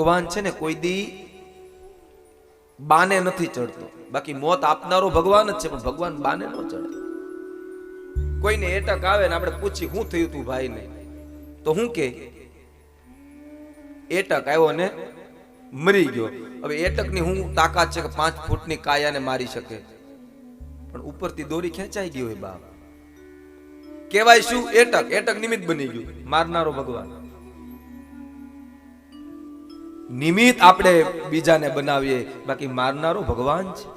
ભગવાન છે ને, કોઈ દી બાને નથી ચડતો. બાકી મોત આપનારો ભગવાન જ છે, પણ ભગવાન બાને ન ચડે. કોઈને એટક આવે ને, આપણે પૂછી શું થયું તું ભાઈને? તો હું કે, એટક આવ્યો ને, મરી ગયો. હવે એટકની હું તાકાત છે કે પાંચ ફૂટની કાયાને મારી શકે. પણ ઉપરથી દોરી ખેંચાઈ ગઈ હોય બાપ. કહેવાય શું? એટક. એટક નિમિત્ત બની ગયું. મારનારો ભગવાન. નિમિત્ત આપણે બીજાને બનાવીએ. બાકી મારનારો ભગવાન છે.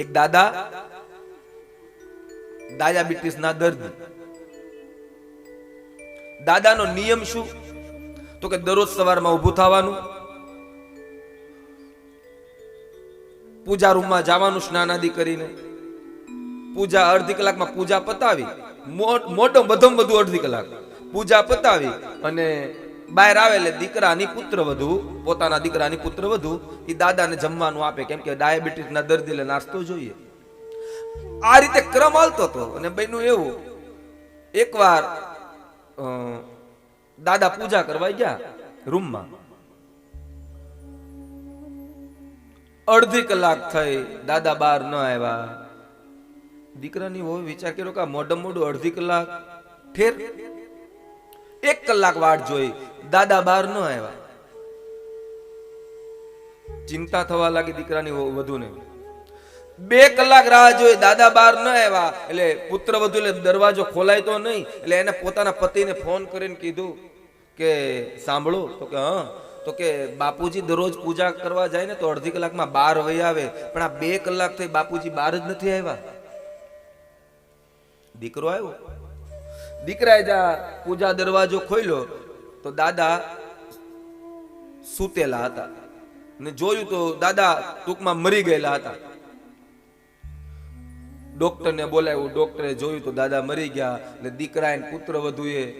એક દાદા ડાયાબિટીસ ના દર્દ. દાદાનો નિયમ શું? તો કે દરરોજ સવારમાં ઊભું થવાનું, પૂજા રૂમમાં જવાનું સ્નાન આદિ કરીને, પૂજા અડધી કલાકમાં પૂજા પતાવી મોટો બધો બધું અડધી કલાક. પૂજા પતાવી અને બહાર આવે એટલે દીકરાની પુત્ર વધુ, પોતાના દીકરાની પુત્ર વધુ એ દાદાને જમવાનું આપે. કેમ કે ડાયાબિટીસના દર્દીને નાસ્તો જોઈએ. આ રીતે ક્રમ હાલતો હતો અને બહેનું એવું. એકવાર દાદા પૂજા કરવા ગયા રૂમમાં. અડધી કલાક થઈ, દાદા બહાર ન આવ્યા. દીકરાની હોય વિચાર કર્યો કે મોઢમ મોઢું અડધી કલાક ઠેર. એક કલાક વાટ જોઈ દાદા બહાર ન આવ્યા. ચિંતા થવા લાગી દીકરાની વધુ ને બે કલાક રાહ જોઈ દાદા બહાર ન આવ્યા. એટલે પુત્ર વધુ એટલે દરવાજો ખોલાય તો નહીં. એટલે એને પોતાના પતિને ફોન કરીને કીધું કે, સાંભળો. તો કે, હા. તો કે, બાપુજી દરરોજ પૂજા કરવા જાય ને તો અડધી કલાકમાં બાર વહી આવે. પણ આ બે કલાક થઈ બાપુજી બહાર જ નથી આવ્યા. દીકરો આવ્યો. દીકરાએ જા પૂજા દરવાજો ખોલ્યો. તો દાદા સૂતેલા હતા. ને જોયું તો દાદા ટૂંકમાં મરી ગયેલા હતા. ડોક્ટરને બોલાવ્યું. ડોક્ટરે જોયું તો દાદા મરી ગયા ને દીકરા એને પુત્ર વધુએ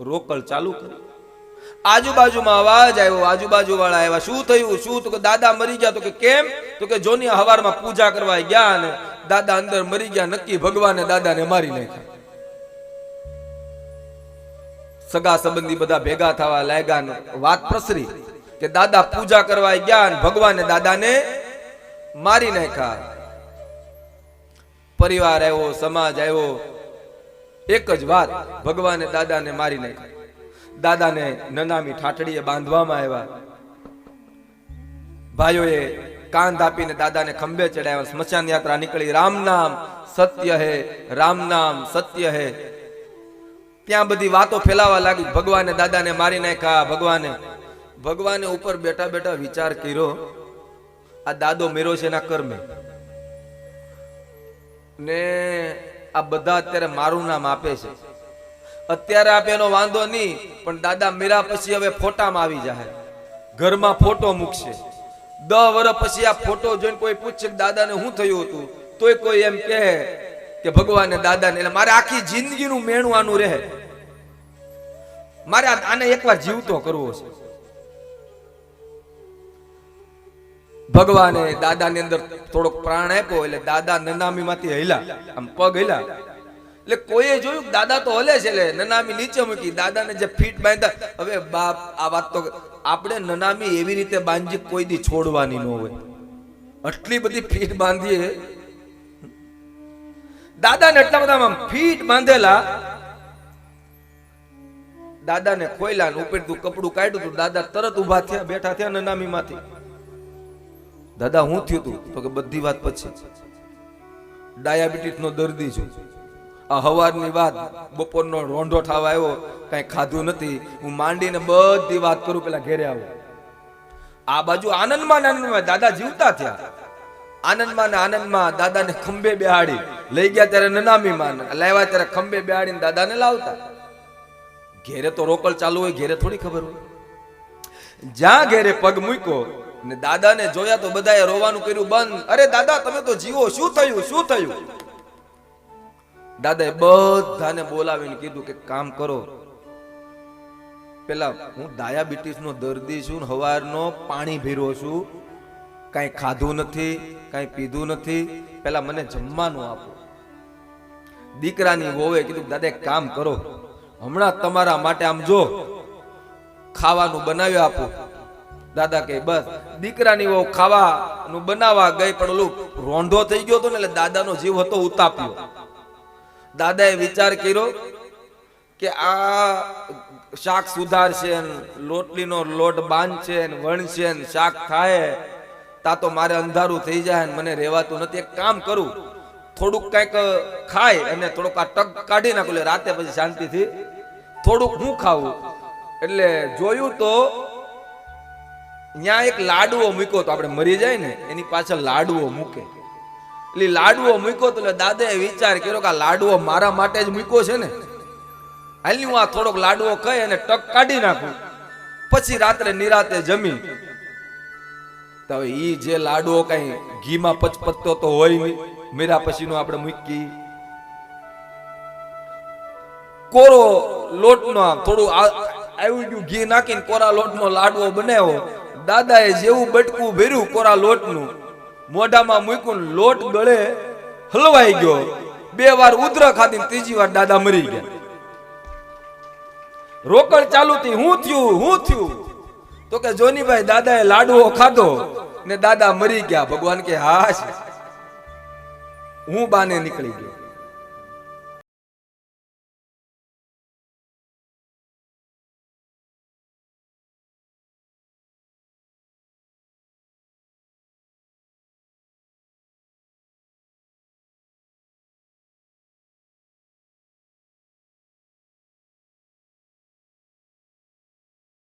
રોકડ ચાલુ કરી. આજુબાજુમાં અવાજ આવ્યો. આજુબાજુ વાળા આવ્યા, શું થયું? શું? તો કે દાદા મરી ગયા. તો કે, કેમ? તો કે જોની હવારમાં પૂજા કરવા ગયા અને દાદા અંદર મરી ગયા. નક્કી ભગવાને દાદાને મારી નાખ્યા. સગા સંબંધી બધા ભેગા થવા લાગ્યા વાત પ્રસરી કે દાદા પૂજા કરવા ગયા અને ભગવાને દાદાને મારી નાખ્યા. પરિવાર આવ્યો, સમાજ આવ્યો. એક જ વાત, ભગવાને દાદાને મારી નાખ્યા. દાદાને નનામી ઠાઠડીએ બાંધવામાં આવ્યા. ભાઈઓએ કાંધ આપીને દાદાને ખંભે ચડાવ્યા. સ્મશાન યાત્રા નીકળી. રામ નામ સત્ય હે, રામ નામ સત્ય હે. ત્યાં બધી વાતો ફેલાવા લાગી. ભગવાને દાદાને મારી નાખ્યા. ભગવાને ભગવાને ઉપર બેઠા બેઠા વિચાર કર્યો. આ દાદો મેરો છે એના કર્મે. ને આ બધા અત્યારે મારું નામ આપે છે. અત્યારે આપે એનો વાંધો નહીં, પણ દાદા મીરા પછી હવે ફોટામાં આવી જાય ઘરમાં ફોટો મૂકશે. દસ વર્ષ પછી આ ફોટો જોઈને કોઈ પૂછશે દાદાને શું થયું હતું? તોય કોઈ એમ કહે કે ભગવાન દાદાને એટલે મારે આખી જિંદગીનું મેણું આનું રહે. મારે આને એકવાર જીવતો કરવો છે. ભગવાને દાદાની અંદર થોડોક પ્રાણ આપ્યો એટલે દાદા નનામીમાંથી હૈલા આમ પગ હલ્યા એટલે કોઈએ જોયું દાદા તો હલે છે એટલે નનામી નીચે મૂકી દાદાને જે ફીટ બાંધ્યા. હવે બાપ, આ વાત તો આપણે નનામી એવી રીતે બાંધી કોઈ દી છોડવાની ન હોય. આટલી બધી ફીટ બાંધીએ દાદાને એટલા બધા ફીટ બાંધેલા. દાદાને ખોયલા ને કપડું કાઢ્યું તું. દાદા તરત ઊભા થયા, બેઠા થયા નનામીમાંથી. દાદા, હું થયું તું? તો કે બધી વાત પછી. ડાયાબિટીસ નો દર્દી છું. આ હવારની વાત, બપોરનો રોંઢો ઠાવ આવ્યો, કઈ ખાધું નથી. હું માંડીને બધી વાત કરું, પેલા ઘેરે આવું. આ બાજુ આનંદમાં આનંદમાં દાદા જીવતા થયા. આનંદમાં ને આનંદમાં દાદાને ખંભે બેહાડી. લઈ ગયા ત્યારે નનામીમાં લાવ્યા ત્યારે ખંભે બેહાડીને દાદાને લાવતા. ઘેરે તો રોકડ ચાલુ હોય, ઘેરે થોડી ખબર હોય. જ્યાં ઘેરે પગ મૂક્યો ને દાદાને જોયા તો બધાએ રોવાનું કર્યું બંધ. અરે દાદા, તમે તો જીવો, શું થયું શું થયું? દાદાએ બધાને બોલાવીને કીધું કે કામ કરો. પેલા હું ડાયાબિટીસ નો દર્દી છું હવારનો પાણી ભીરો છું. કાંઈ ખાધું નથી, કાંઈ પીધું નથી. પેલા મને જમવાનું આપો. દીકરાની વોવે કીધું, દાદા, એક કામ કરો. હમણાં તમારા માટે આમ જો, ખાવાનું બનાવી આપો. દાદા કે બસ. દીકરાની વહુ ખાવાનું બનાવવા ગઈ, પણ ઓલું રોંઢો થઈ ગયો હતો ને, એટલે દાદાનો જીવ હતો ઉતાપ્યો. દાદાએ વિચાર કર્યો કે આ શાક સુધારશે, લોટલીનો લોટ બાંધશે, વણશે, શાક થાય. તા તો મારે અંધારું થઈ જાય મને રહેવાતું નથી. એક કામ કરું. થોડુંક કંઈક ખાય અને થોડુંક આ ટક કાઢી નાખું એટલે રાતે પછી શાંતિથી થોડુંક હું ખાવું. એટલે જોયું તો ત્યાં એક લાડવો મૂક્યો તો આપણે મરી જાય ને, એની પાછળ લાડવો મૂકે. એટલે લાડવો મૂક્યો તો એટલે દાદાએ વિચાર કર્યો કે આ લાડવો મારા માટે જ મૂક્યો છે ને. હાલ હું આ થોડોક લાડવો ખાઈ અને ટક કાઢી નાખું. પછી રાત્રે નિરાતે જમી. તો ઈ જે લાડવો કઈ ઘીમાં પચપચતો તો હોય નહીં, મીરા પછીનો આપણે મૂકી કોરો લોટનો આમ થોડું આવી ગયું ઘી નાખીને કોરા લોટનો લાડવો બનાવ્યો. દાદાએ જેવું બટકું ભર્યું કોરા લોટનું, મોઢામાં મૂક્યું લોટ ગળે હલવાઈ ગયો. બે વાર ઉધર ખાધી ત્રીજી વાર દાદા મરી ગયા. રોકડ ચાલુ થી હું થયું? હું થયું? તો કે જોનીભાઈ, દાદાએ લાડવો ખાધો ને દાદા મરી ગયા. ભગવાન કે હા હું બાને નીકળી ગયો.